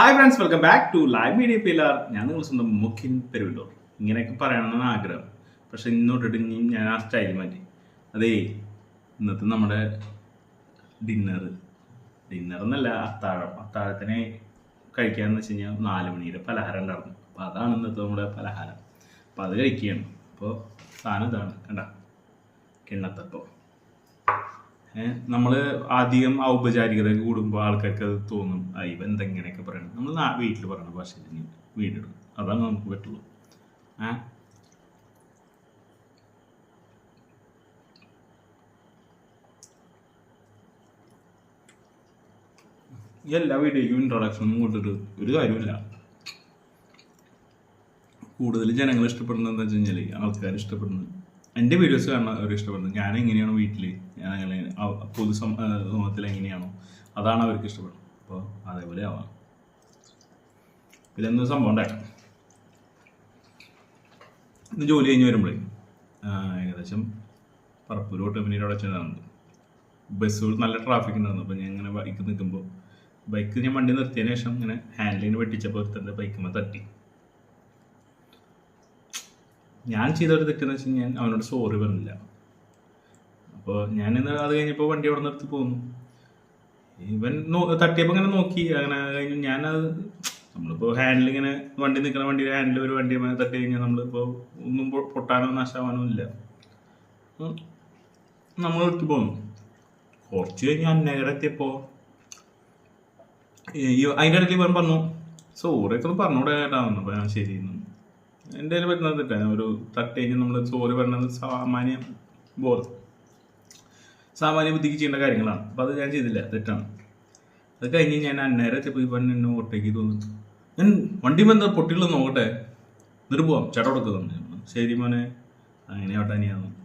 Hi friends welcome back to live media pillar ഞാൻ നിങ്ങൾ സ്വന്തം മുഖിൻ പെരുവില്ലൂർ ഇങ്ങനെയൊക്കെ പറയണമെന്നാണ് ആഗ്രഹം. പക്ഷെ ഇന്നോട്ടിട്ട് ഞാൻ ആ സ്റ്റൈൽ മാറ്റി. അതേ ഇന്നത്തെ നമ്മുടെ ഡിന്നർ ഡിന്നർ എന്നല്ല അത്താഴം. അത്താഴത്തിന് കഴിക്കാന്ന് വെച്ച് കഴിഞ്ഞാൽ നാല് മണിയുടെ പലഹാരം ഉണ്ടായിരുന്നു. അപ്പോൾ അതാണ് ഇന്നത്തെ നമ്മുടെ പലഹാരം. അപ്പോൾ അത് കഴിക്കുകയാണ്. അപ്പോൾ സാധനം ഇതാണ്. കണ്ട? കിണ്ണത്തപ്പം. നമ്മൾ അധികം ഔപചാരികത കൂടുമ്പോൾ ആൾക്കാർക്ക് അത് തോന്നും. ആ ഇവ എന്തെങ്ങനെയൊക്കെ പറയണം നമ്മൾ വീട്ടിൽ പറയണ ഭാഷ വീടിടും. അതാണ് നമുക്ക് പറ്റുള്ളൂ. ഏ? ഈ എല്ലാ വീഡിയോയ്ക്കും ഇൻട്രൊഡക്ഷനും കൊണ്ടിട്ട് ഒരു കാര്യമില്ല കൂടുതൽ ജനങ്ങൾ ഇഷ്ടപ്പെടുന്നത് എന്താ വെച്ച് കഴിഞ്ഞാൽ ആൾക്കാർ ഇഷ്ടപ്പെടുന്നത് എന്റെ വീഡിയോസ് കാണാൻ അവർ ഇഷ്ടപ്പെടുന്നത്. ഞാൻ എങ്ങനെയാണോ വീട്ടിൽ ഞാൻ അങ്ങനെ പൊതു സമൂഹത്തിൽ എങ്ങനെയാണോ അതാണ് അവർക്ക് ഇഷ്ടപ്പെടുന്നത്. അപ്പോൾ അതേപോലെ ആവാം. പിന്നെ എന്തോ സംഭവം ഇന്ന് ജോലി കഴിഞ്ഞ് വരുമ്പോഴേ ഏകദേശം പറപ്പൂർ ഓട്ടോമിനിയുടെ അവിടെ ചെന്നാണ് ബസ്സുകൾ നല്ല ട്രാഫിക് ഉണ്ടായിരുന്നു. അപ്പോൾ ഞാൻ ഇങ്ങനെ ബൈക്ക് നിൽക്കുമ്പോൾ ബൈക്ക് ഞാൻ വണ്ടി നിർത്തിയതിന് ശേഷം ഇങ്ങനെ ഹാൻഡിലിന് വെട്ടിച്ചപ്പോൾ ഒരുത്തന്റെ ബൈക്കുമ്പോൾ തട്ടി. ഞാൻ ചെയ്ത ഒരു തെറ്റെന്ന് വെച്ച് കഴിഞ്ഞാൽ അവനോട് സോറി പറഞ്ഞില്ല. അപ്പോൾ ഞാൻ അത് കഴിഞ്ഞപ്പോൾ വണ്ടി അവിടെ നിർത്തി പോന്നു. ഇവൻ തട്ടിയപ്പോൾ ഇങ്ങനെ നോക്കി. അങ്ങനെ കഴിഞ്ഞ് ഞാനത് നമ്മളിപ്പോൾ ഹാൻഡിൽ ഇങ്ങനെ വണ്ടി നിൽക്കുന്ന വണ്ടി ഹാൻഡിൽ ഒരു വണ്ടി തട്ടി കഴിഞ്ഞാൽ നമ്മളിപ്പോൾ ഒന്നും പൊട്ടാനോ നാശാവാനോ ഇല്ല. നമ്മൾ നിർത്തി പോന്നു. കുറച്ച് കഴിഞ്ഞ് അന്നേരം എത്തിയപ്പോൾ അതിന്റെ ഇടയ്ക്ക് പറഞ്ഞു സോറി ഒക്കെ ഒന്ന് പറഞ്ഞുകൂടെ കേട്ടാ. അപ്പോൾ ഞാൻ ശരി എന്ന്. എന്റെ കയ്യിൽ പറ്റുന്നത് തെറ്റാണ് ഒരു തട്ട് നമ്മൾ ചോറ് പറയുന്നത് സാമാന്യ ബോധം. സാമാന്യ ബുദ്ധിക്ക് ചെയ്യേണ്ട കാര്യങ്ങളാണ്. അപ്പോൾ അത് ഞാൻ ചെയ്തില്ല. തെറ്റാണ്. അത് കഴിഞ്ഞ് ഞാൻ അന്നേരം എത്തിയപ്പോൾ ഇവൻ എന്നെ ഓട്ടേക്ക് തോന്നുന്നു ഞാൻ വണ്ടി വന്ന പൊട്ടികൾ നോക്കട്ടെ. എന്നിട്ട് പോവാം. ചേട്ടാ കൊടുക്കുന്നു ശരി മോനെ. അങ്ങനെ ഓട്ടാനിയാന്ന്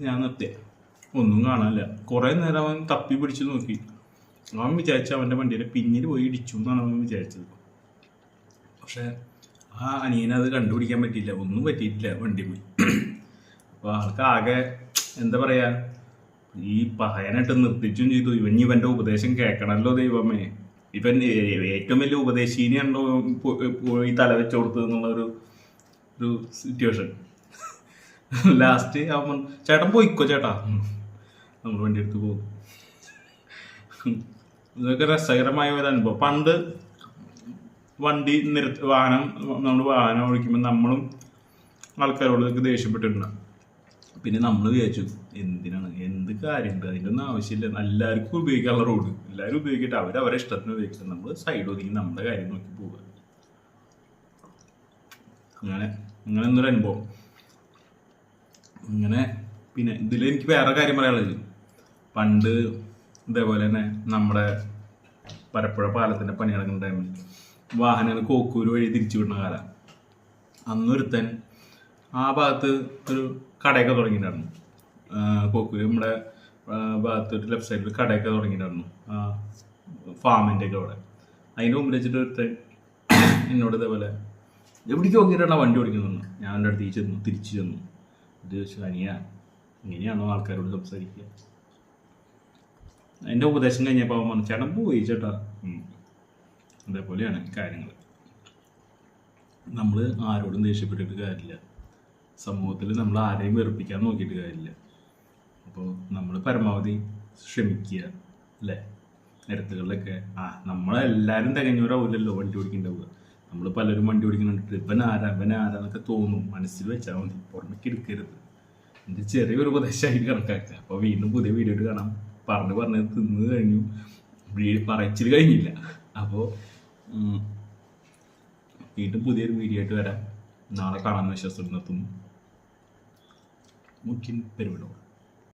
ഞാൻ നിർത്തിയ ഒന്നും കാണാനില്ല. കുറേ നേരം അവൻ തപ്പി പിടിച്ച് നോക്കി. അവൻ വിചാരിച്ച അവന്റെ വണ്ടിയുടെ പിന്നിൽ പോയി ഇടിച്ചു എന്നാണ് അവൻ വിചാരിച്ചത്. പക്ഷേ ആ അനിയനത് കണ്ടുപിടിക്കാൻ പറ്റിയില്ല. ഒന്നും പറ്റിയിട്ടില്ല വണ്ടി പോയി. അപ്പോൾ ആൾക്കാകെ എന്താ പറയാ ഈ പറയാനായിട്ട് നിർത്തിച്ചും ചെയ്തു. ഇവൻ ഇവന്റെ ഉപദേശം കേൾക്കണമല്ലോ ദൈവമേ. ഇവൻ ഏറ്റവും വലിയ ഉപദേശീനെയാണല്ലോ പോ- പോയി തല വെച്ച് എന്നുള്ളൊരു ഒരു സിറ്റുവേഷൻ ലാസ്റ്റ് അവൻ ചേട്ടൻ പോയിക്കോ ചേട്ടാ? നമ്മൾ വണ്ടി എടുത്ത് പോകും. ഇതൊക്കെ രസകരമായ ഒരു അനുഭവം. പണ്ട് വണ്ടി നിരത്ത് വാഹനം നമ്മൾ വാഹനം ഓടിക്കുമ്പോൾ നമ്മളും ആൾക്കാരോട് ദേഷ്യപ്പെട്ടിട്ടുണ്ടാകും ദേഷ്യപ്പെട്ടിട്ടുണ്ട്. പിന്നെ നമ്മൾ വിചാരിച്ചു എന്തിനാണ് എന്ത് കാര്യമുണ്ട് അതിന്റെ ഒന്നും ആവശ്യമില്ല. എല്ലാവർക്കും ഉപയോഗിക്കാനുള്ള റോഡ് എല്ലാവരും ഉപയോഗിക്കട്ടെ. അവർ അവരെ ഇഷ്ടത്തിന് ഉപയോഗിക്കട്ടെ. നമ്മൾ സൈഡ് ഒതുങ്ങി നമ്മുടെ കാര്യം നോക്കി പോവുക. അങ്ങനെ അങ്ങനെ എന്നൊരു അനുഭവം. അങ്ങനെ പിന്നെ ഇതിൽ എനിക്ക് വേറെ കാര്യം പറയാനുള്ളത്. പണ്ട് ഇതേപോലെ തന്നെ നമ്മുടെ പരപ്പുഴ പാലത്തിന്റെ പണി നടക്കുന്ന ടൈമിൽ വാഹനങ്ങൾ കോക്കൂര് വഴി തിരിച്ചു വിടുന്ന കാലം. അന്നൊരുത്തൻ ആ ഭാഗത്ത് ഒരു കടയൊക്കെ തുടങ്ങിയിട്ടുണ്ടായിരുന്നു. കോക്കൂര് നമ്മുടെ ഭാഗത്ത് ഒരു ലെഫ്റ്റ് സൈഡിൽ കടയൊക്കെ തുടങ്ങിയിട്ടുണ്ടായിരുന്നു. ആ ഫാമിന്റെ ഒക്കെ അവിടെ. അതിന്റെ മുമ്പിൽ വെച്ചിട്ട് ഒരുത്തൻ എന്നോട് ഇതേപോലെ എവിടേക്ക് നോക്കിയിട്ടാണ് വണ്ടി ഓടിക്കുന്നത് ഞാൻ എന്റെ അടുത്ത് ചെന്നു തിരിച്ചു ചെന്നു. ഇത് ചോദിച്ചു അനിയ ഇങ്ങനെയാണോ ആൾക്കാരോട് സംസാരിക്കുക? എന്റെ ഉപദേശം കഴിഞ്ഞപ്പോൾ അവൻ പറഞ്ഞു ചേട്ടൻ പോയി ചേട്ടാ. അതേപോലെയാണ് കാര്യങ്ങൾ നമ്മൾ ആരോടും ദേഷ്യപ്പെട്ടിട്ട് കാര്യമില്ല. സമൂഹത്തിൽ നമ്മൾ ആരെയും വെറുപ്പിക്കാൻ നോക്കിയിട്ട് കാര്യമില്ല. അപ്പോൾ നമ്മൾ പരമാവധി ശ്രമിക്കുക അല്ലേ? നിരത്തുകളിലൊക്കെ ആ നമ്മളെല്ലാവരും തികഞ്ഞവരാവില്ലല്ലോ വണ്ടി ഓടിക്കുന്നുണ്ടാവുക നമ്മൾ പലരും വണ്ടി ഓടിക്കുന്നുണ്ട് ഇവൻ ആരാ? ഇവൻ ആരാന്നൊക്കെ തോന്നും. മനസ്സിൽ വെച്ചാൽ മതി. പുറമേക്ക് എടുക്കരുത്. എന്റെ ചെറിയൊരു ഉപദേശമായിട്ട് കണക്കാക്കുക. അപ്പോൾ വീണ്ടും പുതിയ വീഡിയോ കാണാം. പറഞ്ഞ് പറഞ്ഞ് തിന്ന് കഴിഞ്ഞു. പറച്ചിൽ കഴിഞ്ഞില്ല. അപ്പോൾ വീണ്ടും പുതിയൊരു വീഡിയോ ആയിട്ട് വരാം. നാളെ കാണാമെന്ന് വിശ്വാസം നിർത്തുന്നു മുഖ്യൻ പെരുവിടോ